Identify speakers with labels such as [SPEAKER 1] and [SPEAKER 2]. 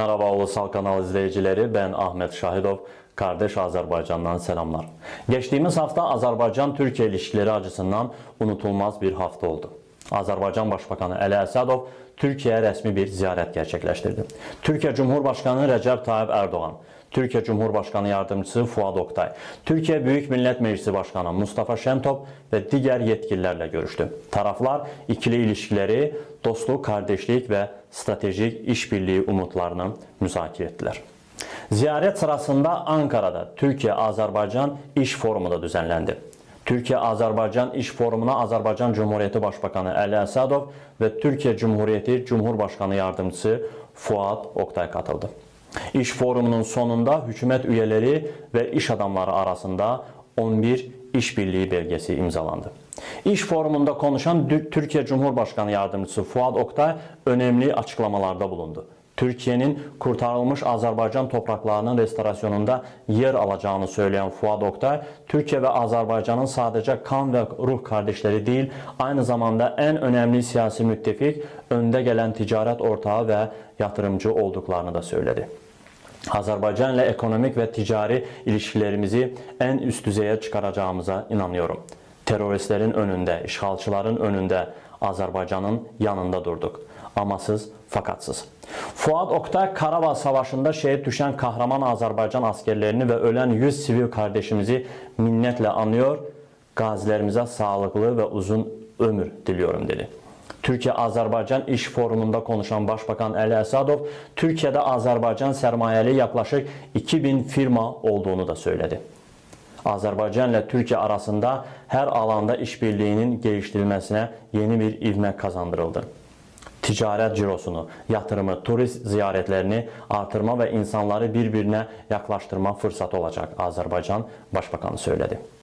[SPEAKER 1] Merhaba Ulusal Kanal izleyicileri, ben Ahmet Şahidov. Kardeş Azerbaycan'dan selamlar. Geçtiğimiz hafta Azerbaycan-Türkiye ilişkileri açısından unutulmaz bir hafta oldu. Azerbaycan Başbakanı Əli Əsədov Türkiye'ye resmi bir ziyaret gerçekleştirdi. Türkiye Cumhurbaşkanı Recep Tayyip Erdoğan, Türkiye Cumhurbaşkanı Yardımcısı Fuad Oktay, Türkiye Büyük Millet Meclisi Başkanı Mustafa Şentop ve diğer yetkililerle görüştü. Taraflar ikili ilişkileri, dostluk, kardeşlik ve stratejik işbirliği umutlarını müzakere ettiler. Ziyaret sırasında Ankara'da Türkiye-Azerbaycan İş Forumu da düzenlendi. Türkiye-Azerbaycan İş Forumuna Azerbaycan Cumhuriyeti Başbakanı Əli Əsədov ve Türkiye Cumhuriyeti Cumhurbaşkanı Yardımcısı Fuad Oktay katıldı. İş forumunun sonunda hükümet üyeleri ve iş adamları arasında 11 işbirliği belgesi imzalandı. İş forumunda konuşan Türkiye Cumhurbaşkanı Yardımcısı Fuad Oktay önemli açıklamalarda bulundu. Türkiye'nin kurtarılmış Azerbaycan topraklarının restorasyonunda yer alacağını söyleyen Fuad Oktay, Türkiye ve Azerbaycan'ın sadece kan ve ruh kardeşleri değil, aynı zamanda en önemli siyasi müttefik, önde gelen ticaret ortağı ve yatırımcı olduklarını da söyledi. Azerbaycan ile ekonomik ve ticari ilişkilerimizi en üst düzeye çıkaracağımıza inanıyorum. Teröristlerin önünde, işgalçıların önünde Azerbaycan'ın yanında durduk. Amasız, fakatsız. Fuad Oktay Karabağ Savaşı'nda şehit düşen kahraman Azerbaycan askerlerini ve ölen 100 sivil kardeşimizi minnetle anıyor. Gazilerimize sağlıklı ve uzun ömür diliyorum dedi. Türkiye-Azerbaycan İş Forumunda konuşan Başbakan Əli Əsədov, Türkiye'de Azerbaycan sermayeli yaklaşık 2000 firma olduğunu da söyledi. Azerbaycan ile Türkiye arasında her alanda işbirliğinin geliştirilmesine yeni bir ivme kazandırıldı. Ticaret cirosunu, yatırımı, turist ziyaretlerini artırma ve insanları birbirine yaklaştırma fırsatı olacak Azerbaycan Başbakanı söyledi.